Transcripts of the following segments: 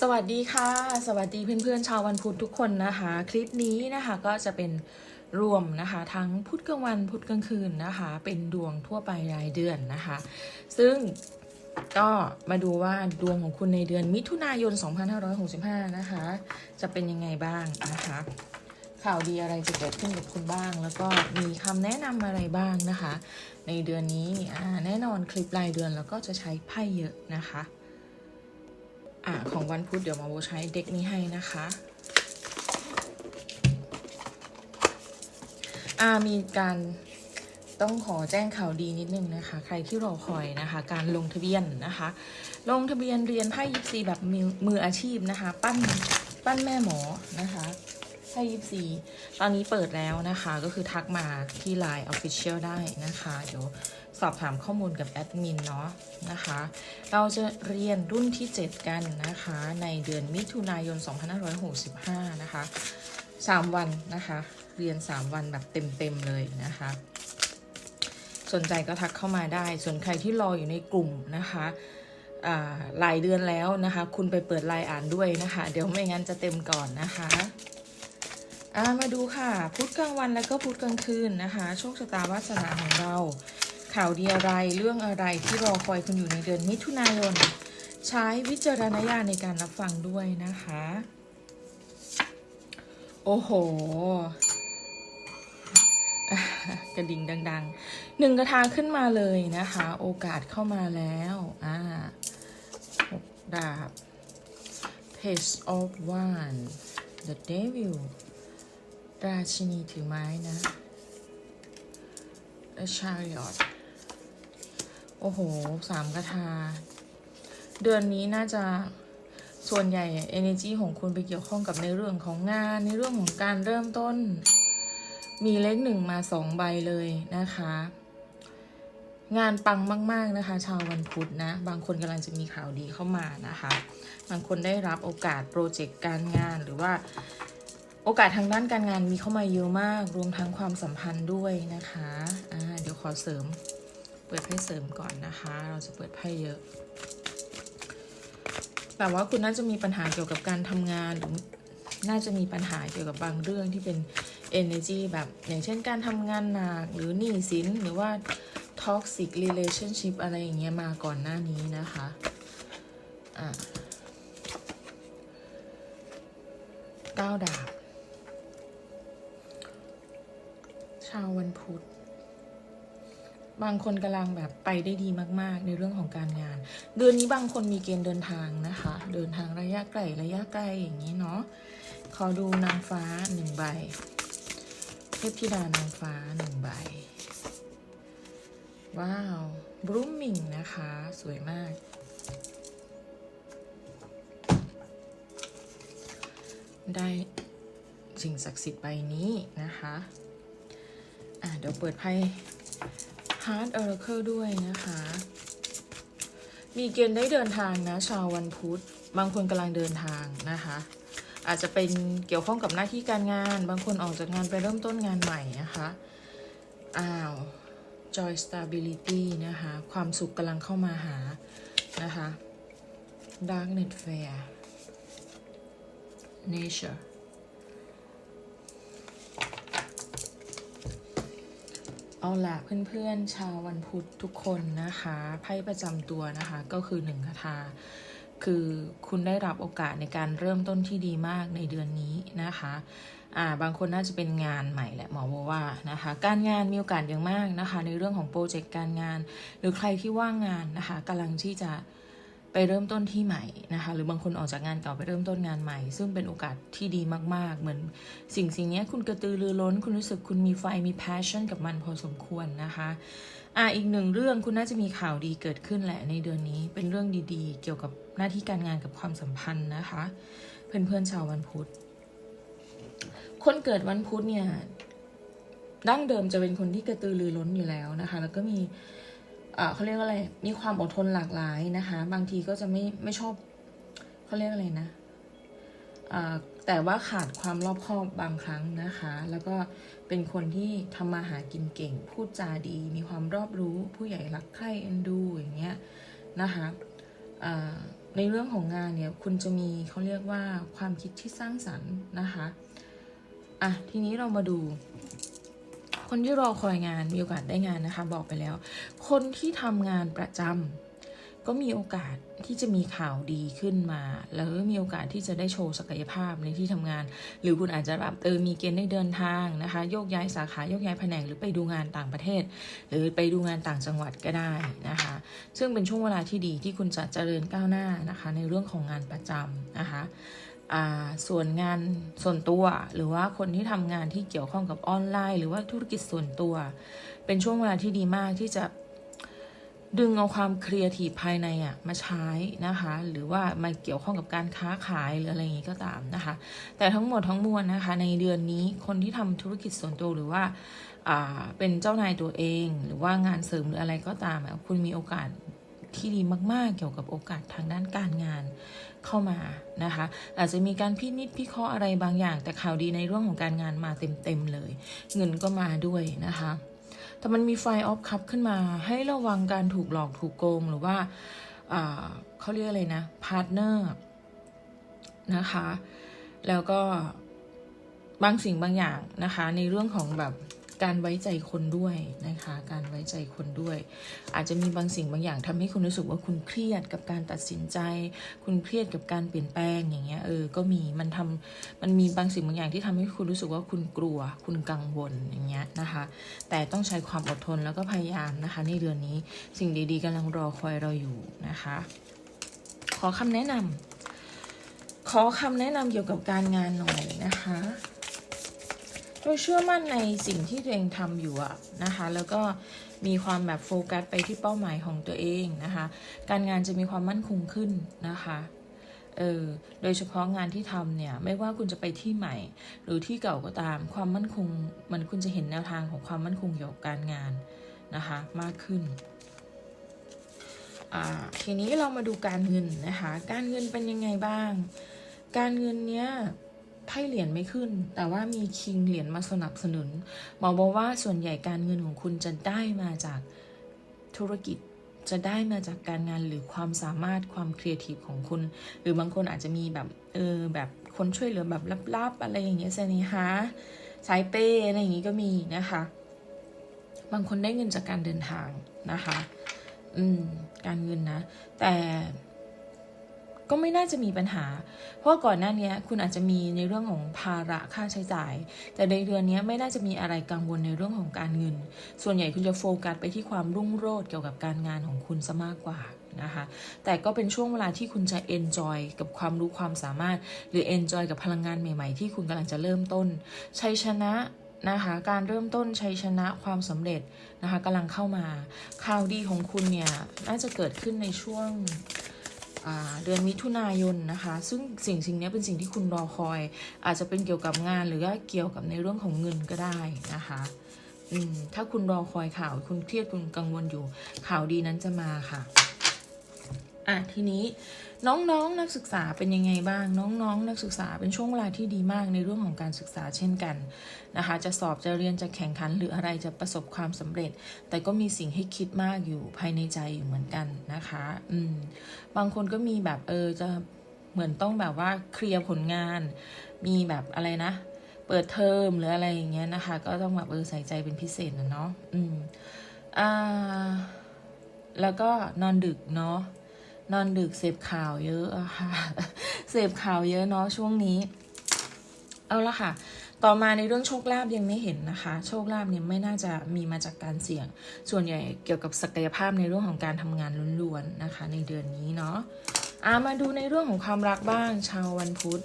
สวัสดีค่ะ สวัสดีเพื่อนๆชาววันพุธทุกคนนะคะ คลิปนี้นะคะก็จะเป็นรวมนะคะ ทั้งพุธกลางวันพุธกลางคืนนะคะ เป็นดวงทั่วไปรายเดือนนะคะ ซึ่งก็มาดูว่าดวงของคุณในเดือนมิถุนายน 2565 นะคะ จะเป็นยังไงบ้างนะคะ ข่าวดีอะไรจะเกิดขึ้นกับคุณบ้าง แล้วก็มีคำแนะนำอะไรบ้างนะคะ ในเดือนนี้แน่นอนคลิปรายเดือนแล้วก็จะใช้ไพ่เยอะนะคะ อ่าของวันพุธเดี๋ยวมาโบใช้เด็กนี้ให้นะคะอ่ามีการต้องขอแจ้งข่าวดีนิดนึงนะคะ ใครที่รอคอยนะคะ การลงทะเบียนนะคะ ลงทะเบียนเรียนไพ่ยิปซีแบบมือมืออาชีพนะคะ ปั้นปั้นแม่หมอนะคะไพ่ยิปซีตอนนี้เปิดแล้วนะคะ ก็คือทักมาที่ Line Official ได้นะคะ เดี๋ยว สอบถามข้อมูลกับแอดมินเนาะนะคะ เราจะเรียนรุ่นที่ 7 กันนะคะ ในเดือนมิถุนายน 2565 นะคะ 3 วันนะคะ เรียน 3 วันแบบเต็ม ๆ เลยนะคะ สนใจก็ทักเข้ามาได้ ส่วนใครที่รออยู่ในกลุ่มนะคะหลายเดือนแล้วนะคะ คุณไปเปิดไลน์อ่านด้วยนะคะ เดี๋ยวไม่งั้นจะเต็มก่อนนะคะามาดูค่ะ พุธกลางวันแล้วก็พุธกลางคืนนะคะ โชคชะตาวาสนาของเรา ข่าวดีอะไรเรื่องอะไรที่รอคอยคุณอยู่ในเดือนมิถุนายน ใช้วิจารณญาณในการรับฟังด้วยนะคะ โอ้โหกระดิ่งดังๆหนึ่งกระทาขึ้นมาเลยนะคะ โอกาสเข้ามาแล้วอ่าหกดาบ Page of Wands The Devil ราชินีถือไม้นะ The Chariot โอ้โหสามกระทา เดือนนี้น่าจะส่วนใหญ่ energy ของคุณไปเกี่ยวข้องกับในเรื่องของงาน ในเรื่องของการเริ่มต้น มีเลขหนึ่งมาสองใบเลยนะคะ งานปังมาก ๆนะคะ ชาววันพุธนะ บางคนกำลังจะมีข่าวดีเข้ามานะคะ บางคนได้รับโอกาสโปรเจกต์การงานหรือว่าโอกาสทางด้านการงานมีเข้ามาเยอะมาก รวมทั้งความสัมพันธ์ด้วยนะคะอ่าเดี๋ยวขอเสริม ปิดไพ่เสริมก่อนนะคะ เราจะเปิดไพ่เยอะ แต่ว่าคุณน่าจะมีปัญหาเกี่ยวกับการทำงานหรือน่าจะมีปัญหาเกี่ยวกับบางเรื่องที่เป็น energy แบบอย่างเช่นการทำงานหนักหรือหนี้สินหรือว่า toxic relationship อะไรอย่างเงี้ยมาก่อนหน้านี้นะคะอะเก้าดาบ ชาววันพุธ บางคนกำลังแบบไปได้ดีมาก ๆ ในเรื่องของการงาน เดือนนี้บางคนมีเกณฑ์เดินทางนะคะ เดินทางระยะไกลระยะไกลอย่างนี้เนาะขอดูนางฟ้าหนึ่งใบเทพธิดานางฟ้าหนึ่งใบ ว้าวบรูมมิงนะคะ สวยมาก ได้สิ่งศักดิ์สิทธิ์ใบนี้นะคะ อะเดี๋ยวเปิดไพ่ Heart Oracle ด้วยนะคะ มีเกณฑ์ได้เดินทางนะชาววันพุธ บางคนกำลังเดินทางนะคะ อาจจะเป็นเกี่ยวข้องกับหน้าที่การงาน บางคนออกจากงานไปเริ่มต้นงานใหม่นะคะ อ้าว joy stability นะคะ ความสุขกำลังเข้ามาหานะคะ dark net fair nature เอาล่ะเพื่อนๆ ชาววันพุธทุกคนนะคะไพ่ประจำตัวนะคะก็คือหนึ่งคาถาคือคุณได้รับโอกาสในการเริ่มต้นที่ดีมากในเดือนนี้นะคะอ่าบางคนน่าจะเป็นงานใหม่แหละหมอบอกว่านะคะ การงานมีโอกาสอย่างมากนะคะ ในเรื่องของโปรเจกต์การงาน หรือใครที่ว่างงานนะคะกำลังที่จะ ไปเริ่มต้นที่ใหม่นะคะ หรือบางคนออกจากงานเก่าไปเริ่มต้นงานใหม่ ซึ่งเป็นโอกาสที่ดีมาก ๆ เหมือนสิ่งสิ่งนี้คุณกระตือรือร้น คุณรู้สึกคุณมีไฟมี passion กับมันพอสมควรนะคะอ่าอีกหนึ่งเรื่องคุณน่าจะมีข่าวดีเกิดขึ้นแหละในเดือนนี้ เป็นเรื่องดีๆ เกี่ยวกับหน้าที่การงานกับความสัมพันธ์นะคะ เพื่อนๆชาววันพุธ คนเกิดวันพุธเนี่ยดั้งเดิมจะเป็นคนที่กระตือรือร้นอยู่แล้วนะคะ แล้วก็มี เอ่อเขาเรียกอะไร มีความอดทนหลากหลายนะคะ บางทีก็จะไม่ไม่ชอบเขาเรียกอะไรนะอ่อแต่ว่าขาดความรอบคอบบางครั้งนะคะ แล้วก็เป็นคนที่ทำมาหากินเก่ง พูดจาดี มีความรอบรู้ ผู้ใหญ่รักใคร่เอ็นดูอย่างเงี้ยนะคะอ่อในเรื่องของงานเนี่ยคุณจะมีเขาเรียกว่าความคิดที่สร้างสรรค์นะคะอะทีนี้เรามาดู คนที่รอคอยงานมีโอกาสได้งานนะคะ บอกไปแล้ว คนที่ทำงานประจำก็มีโอกาสที่จะมีข่าวดีขึ้นมา แล้วมีโอกาสที่จะได้โชว์ศักยภาพในที่ทำงาน หรือคุณอาจจะแบบเออมีเกณฑ์ได้เดินทางนะคะ โยกย้ายสาขาโยกย้ายแผนกหรือไปดูงานต่างประเทศ หรือไปดูงานต่างจังหวัดก็ได้นะคะ ซึ่งเป็นช่วงเวลาที่ดีที่คุณจะเจริญก้าวหน้านะคะ ในเรื่องของงานประจำนะคะ ส่วนงานส่วนตัว หรือว่าคนที่ทำงานที่เกี่ยวข้องกับออนไลน์ หรือว่าธุรกิจส่วนตัว เป็นช่วงเวลาที่ดีมากที่จะดึงเอาความครีเอทีฟภายในอะมาใช้นะคะ หรือว่ามาเกี่ยวข้องกับการค้าขายหรืออะไรอย่างนี้ก็ตามนะคะ แต่ทั้งหมดทั้งมวลนะคะ ในเดือนนี้คนที่ทำธุรกิจส่วนตัวหรือว่าเป็นเจ้านายตัวเอง หรือว่างานเสริมหรืออะไรก็ตามคุณมีโอกาสที่ดีมาก ๆ เกี่ยวกับโอกาสทางด้านการงาน เข้ามานะคะ อาจจะมีการพินิจพิเคราะห์อะไรบางอย่าง แต่ข่าวดีในเรื่องของการงานมาเต็มๆเลย เงินก็มาด้วยนะคะ แต่มันมีไฟออฟคัพขึ้นมาให้ระวังการถูกหลอกถูกโกงหรือว่าอ่าเขาเรียกอะไรนะพาร์ทเนอร์นะคะ แล้วก็บางสิ่งบางอย่างนะคะ ในเรื่องของแบบ การไว้ใจคนด้วยนะคะ การไว้ใจคนด้วย อาจจะมีบางสิ่งบางอย่างทำให้คุณรู้สึกว่าคุณเครียดกับการตัดสินใจ คุณเครียดกับการเปลี่ยนแปลงอย่างเงี้ยเออก็มีมันทำมันมีบางสิ่งบางอย่างที่ทำให้คุณรู้สึกว่าคุณกลัว คุณกังวลอย่างเงี้ยนะคะ แต่ต้องใช้ความอดทนแล้วก็พยายามนะคะ ในเดือนนี้สิ่งดีๆกำลังรอคอยเราอยู่นะคะ ขอคำแนะนำขอคำแนะนำเกี่ยวกับการงานหน่อยนะคะ โดยเชื่อมั่นในสิ่งที่ตัวเองทำอยู่อะนะคะ แล้วก็มีความแบบโฟกัสไปที่เป้าหมายของตัวเองนะคะ การงานจะมีความมั่นคงขึ้นนะคะเออโดยเฉพาะงานที่ทำเนี่ยไม่ว่าคุณจะไปที่ใหม่ หรือที่เก่าก็ตามความมั่นคงมันคุณจะเห็นแนวทางของความมั่นคงเกี่ยวกับการงานนะคะมากขึ้นทีนี้เรามาดูการเงินนะคะ การเงินเป็นยังไงบ้าง การเงินเนี้ย ไพ่เหรียญไม่ขึ้น แต่ว่ามีคิงเหรียญมาสนับสนุนหมอบอกว่าส่วนใหญ่การเงินของคุณจะได้มาจากธุรกิจจะได้มาจากการงานหรือความสามารถความครีเอทีฟของคุณ หรือบางคนอาจจะมีแบบเออแบบคนช่วยเหลือแบบลับๆ อะไรอย่างเงี้ยเซนิฮะสายเป้อะไรอย่างงี้ก็มีนะคะ บางคนได้เงินจากการเดินทางนะคะ อืม การเงินนะ แต่ ก็ไม่น่าจะมีปัญหา เพราะก่อนหน้านี้คุณอาจจะมีในเรื่องของภาระค่าใช้จ่าย แต่ในเดือนนี้ไม่น่าจะมีอะไรกังวลในเรื่องของการเงิน ส่วนใหญ่คุณจะโฟกัสไปที่ความรุ่งโรจน์เกี่ยวกับการงานของคุณซะมากกว่านะคะแต่ก็เป็นช่วงเวลาที่คุณจะ enjoy กับความรู้ความสามารถ หรือ enjoy กับพลังงานใหม่ ๆ ที่คุณกำลังจะเริ่มต้นชัยชนะนะคะการเริ่มต้นชัยชนะความสำเร็จนะคะกำลังเข้ามาข่าวดีของคุณเนี่ยน่าจะเกิดขึ้นในช่วง เดือนมิถุนายนนะคะ ซึ่งสิ่งสิ่งนี้เป็นสิ่งที่คุณรอคอย อาจจะเป็นเกี่ยวกับงานหรือว่าเกี่ยวกับในเรื่องของเงินก็ได้นะคะถ้าคุณรอคอยข่าวคุณเครียดคุณกังวลอยู่ข่าวดีนั้นจะมาค่ะ อะทีนี้น้องๆนนักศึกษาเป็นยังไงบ้าง น้องๆนนักศึกษาเป็นช่วงเวลาที่ดีมากในเรื่องของการศึกษาเช่นกันนะคะจะสอบจะเรียนจะแข่งขันหรืออะไรจะประสบความสำเร็จ แต่ก็มีสิ่งให้คิดมากอยู่ภายในใจอยู่เหมือนกันนะคะอืมบางคนก็มีแบบเออจะเหมือนต้องแบบว่าเคลียร์ผลงาน มีแบบอะไรนะเปิดเทอมหรืออะไรอย่างเงี้ยนะคะ ก็ต้องแบบเออใส่ใจเป็นพิเศษนะเนาะอืมอ่าแล้วก็นอนดึกเนาะ นอนดึกเสพข่าวเยอะค่ะเสพข่าวเยอะเนาะช่วงนี้ เอาละค่ะ ต่อมาในเรื่องโชคลาภยังไม่เห็นนะคะ โชคลาภเนี่ยไม่น่าจะมีมาจากการเสี่ยง ส่วนใหญ่เกี่ยวกับศักยภาพในเรื่องของการทำงานล้วนๆนะคะ ในเดือนนี้เนาะอามาดูในเรื่องของความรักบ้างชาววันพุธ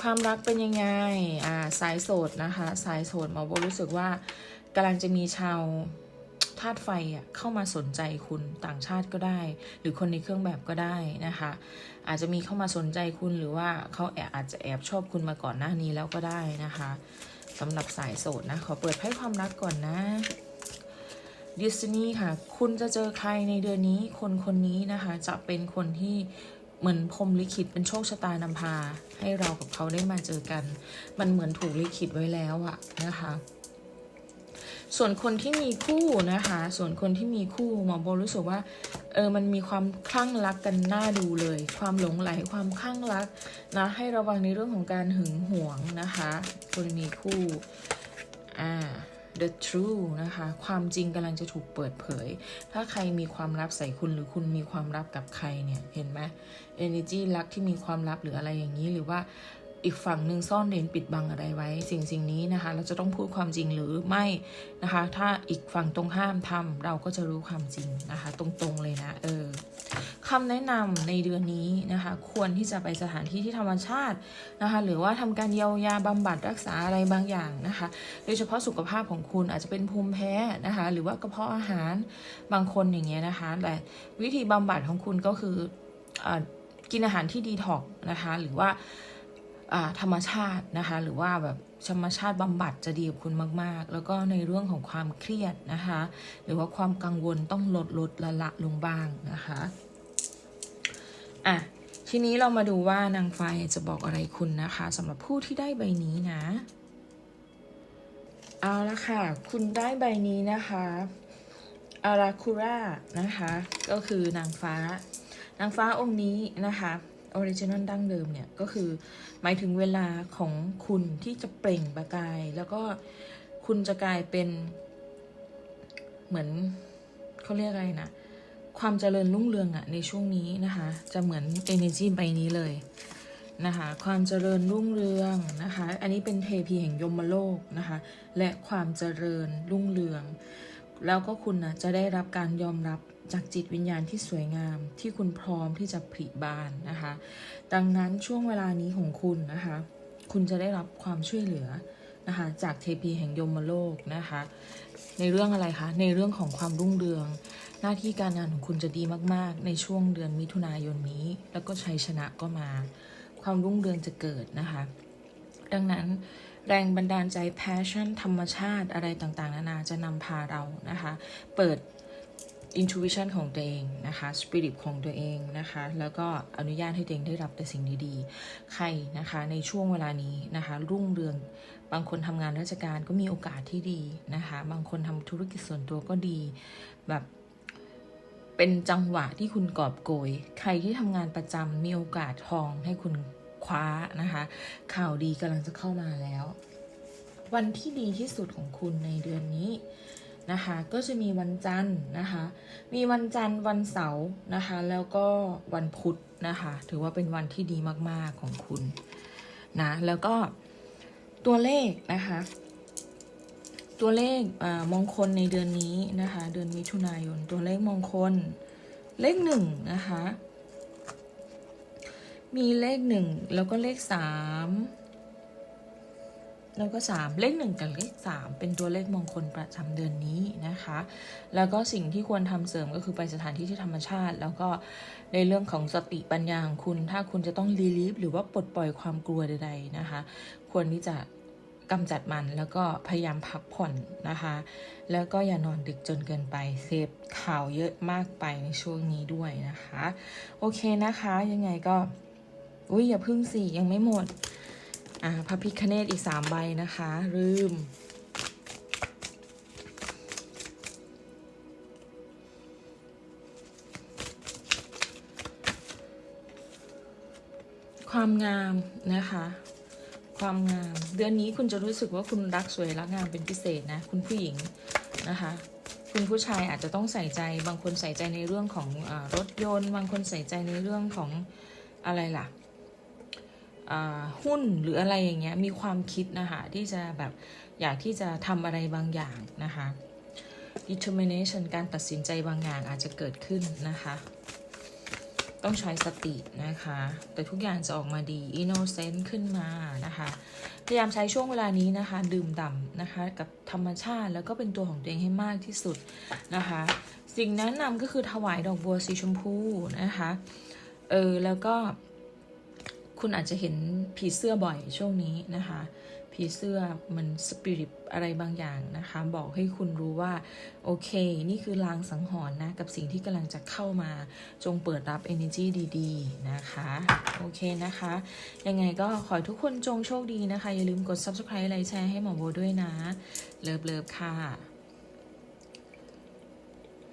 ความรักเป็นยังไงอ่าสายโสดนะคะ สายโสดหมอโบรู้สึกว่ากำลังจะมีชาว ธาตุไฟอะเข้ามาสนใจคุณต่างชาติก็ได้ หรือคนในเครื่องแบบก็ได้นะคะ อาจจะมีเข้ามาสนใจคุณหรือว่าเขาแอบอาจจะแอบชอบคุณมาก่อนหน้านี้แล้วก็ได้นะคะสำหรับสายโสดนะ ขอเปิดไพ่ความรักก่อนนะดิสนีย์ค่ะ คุณจะเจอใครในเดือนนี้ คนคนนี้นะคะ จะเป็นคนที่เหมือนพรหมลิขิตเป็นโชคชะตานำพา ให้เรากับเขาได้มาเจอกัน มันเหมือนถูกลิขิตไว้แล้วอะนะคะ ส่วนคนที่มีคู่นะคะ ส่วนคนที่มีคู่หมอโบรู้สึกว่าเออมันมีความคลั่งรักกันน่าดูเลย ความหลงไหลความคลั่งรักนะให้ระวังในเรื่องของการหึงหวงนะคะ คนมีคู่อ่า the true นะคะ ความจริงกำลังจะถูกเปิดเผย ถ้าใครมีความลับใส่คุณหรือคุณมีความลับกับใครเนี่ย เห็นไหม energy รักที่มีความลับหรืออะไรอย่างนี้หรือว่า อีกฝั่งหนึ่งซ่อนเร้นปิดบังอะไรไว้ สิ่งสิ่งนี้นะคะ เราจะต้องพูดความจริงหรือไม่นะคะ ถ้าอีกฝั่งตรงข้ามทำเราก็จะรู้ความจริงนะคะ ตรงๆเลยนะเออคำแนะนำในเดือนนี้นะคะ ควรที่จะไปสถานที่ที่ธรรมชาตินะคะ หรือว่าทำการเยียวยาบำบัดรักษาอะไรบางอย่างนะคะ โดยเฉพาะสุขภาพของคุณอาจจะเป็นภูมิแพ้นะคะ หรือว่ากระเพาะอาหารบางคนอย่างเงี้ยนะคะแต่วิธีบำบัดของคุณก็คืออกินอาหารที่ดีท็อกนะคะ หรือว่า ธรรมชาตินะคะ หรือว่าแบบธรรมชาติบำบัดจะดีกับคุณมาก ๆ แล้วก็ในเรื่องของความเครียดนะคะ หรือว่าความกังวลต้องลดลดละละลงบ้างนะคะอะทีนี้เรามาดูว่านางฟ้าจะบอกอะไรคุณนะคะสำหรับผู้ที่ได้ใบนี้นะ เอาละค่ะ คุณได้ใบนี้นะคะอาราคูรานะคะ ก็คือนางฟ้า นางฟ้าองค์นี้นะคะ ออริจินอลดั้งเดิมเนี่ย ก็คือหมายถึงเวลาของคุณที่จะเปล่งประกาย แล้วก็คุณจะกลายเป็นเหมือนเขาเรียกอะไรนะความเจริญรุ่งเรืองอะในช่วงนี้นะคะ จะเหมือน energy ใบนี้เลยนะคะ ความเจริญรุ่งเรืองนะคะ อันนี้เป็นเทพีแห่งยมโลกนะคะ และความเจริญรุ่งเรือง แล้วก็คุณนะจะได้รับการยอมรับ จากจิตวิญญาณที่สวยงามที่คุณพร้อมที่จะผลิบานนะคะ ดังนั้นช่วงเวลานี้ของคุณนะคะ คุณจะได้รับความช่วยเหลือนะคะ จากเทพีแห่งยมโลกนะคะ ในเรื่องอะไรคะ ในเรื่องของความรุ่งเรือง หน้าที่การงานของคุณจะดีมาก ๆ ในช่วงเดือนมิถุนายนนี้ แล้วก็ชัยชนะก็มา ความรุ่งเรืองจะเกิดนะคะ ดังนั้นแรงบันดาลใจ passion ธรรมชาติอะไรต่างๆ นานาจะนำพาเรานะคะ เปิด intuition ของตัวเองนะคะ spirit ของตัวเองนะคะ แล้วก็อนุญาตให้ตัวเองได้รับแต่สิ่งดีๆ ใครนะคะในช่วงเวลานี้นะคะ รุ่งเรือง บางคนทำงานราชการก็มีโอกาสที่ดีนะคะ บางคนทำธุรกิจส่วนตัวก็ดี แบบเป็นจังหวะที่คุณกอบโกย ใครที่ทำงานประจำมีโอกาสทองให้คุณคว้านะคะ ข่าวดีกำลังจะเข้ามาแล้ว วันที่ดีที่สุดของคุณในเดือนนี้ นะคะ ก็จะมีวันจันทร์นะคะ มีวันจันทร์วันเสาร์นะคะ แล้วก็วันพุธนะคะ ถือว่าเป็นวันที่ดีมากๆของคุณนะแล้วก็ตัวเลขนะคะ ตัวเลขมงคลในเดือนนี้นะคะ เดือนมิถุนายน ตัวเลขมงคล เลขหนึ่งนะคะ มีเลขหนึ่งแล้วก็เลขสาม แล้วก็ 3 เลข 1 กับเลข 3 เป็นตัวเลขมงคลประจำเดือนนี้นะคะ แล้วก็สิ่งที่ควรทำเสริมก็คือไปสถานที่ที่ธรรมชาติ แล้วก็ในเรื่องของสติปัญญาของคุณ ถ้าคุณจะต้องรีลีฟหรือว่าปลดปล่อยความกลัวใด ๆนะคะ ควรที่จะกำจัดมันแล้วก็พยายามพักผ่อนนะคะ แล้วก็อย่านอนดึกจนเกินไปเซฟข่าวเยอะมากไปในช่วงนี้ด้วยนะคะ โอเคนะคะยังไงก็ อุ้ยอย่าพึ่งสิยังไม่หมด อ่าพระพิคเนตอีกสามใบนะคะลืมความงามนะคะ ความงาม เดือนนี้คุณจะรู้สึกว่าคุณรักสวยรักงามเป็นพิเศษนะ คุณผู้หญิงนะคะคุณผู้ชายอาจจะต้องใส่ใจ บางคนใส่ใจในเรื่องของอรถยนต์ บางคนใส่ใจในเรื่องของอะไรล่ะ หุ้นหรืออะไรอย่างเงี้ยมีความคิดนะคะที่จะแบบอยากที่จะทำอะไรบางอย่างนะคะ determination การตัดสินใจบางอย่างอาจจะเกิดขึ้นนะคะ ต้องใช้สตินะคะ แต่ทุกอย่างจะออกมาดี innocent ขึ้นมานะคะ พยายามใช้ช่วงเวลานี้นะคะ ดื่มด่ำนะคะ กับธรรมชาติแล้วก็เป็นตัวของตัวเองให้มากที่สุดนะคะ สิ่งแนะนำก็คือถวายดอกบัวสีชมพูนะคะ เออแล้วก็ คุณอาจจะเห็นผีเสื้อบ่อยช่วงนี้นะคะ ผีเสื้อมันสปิริตอะไรบางอย่างนะคะ บอกให้คุณรู้ว่า โอเค นี่คือลางสังหรณ์นะ กับสิ่งที่กำลังจะเข้ามาจงเปิดรับ energy ดีๆ นะคะ โอเคนะคะ ยังไงก็ขอทุกคนจงโชคดีนะคะ อย่าลืมกด subscribe ไลค์แชร์ให้หมอโบด้วยนะ เลิฟๆค่ะ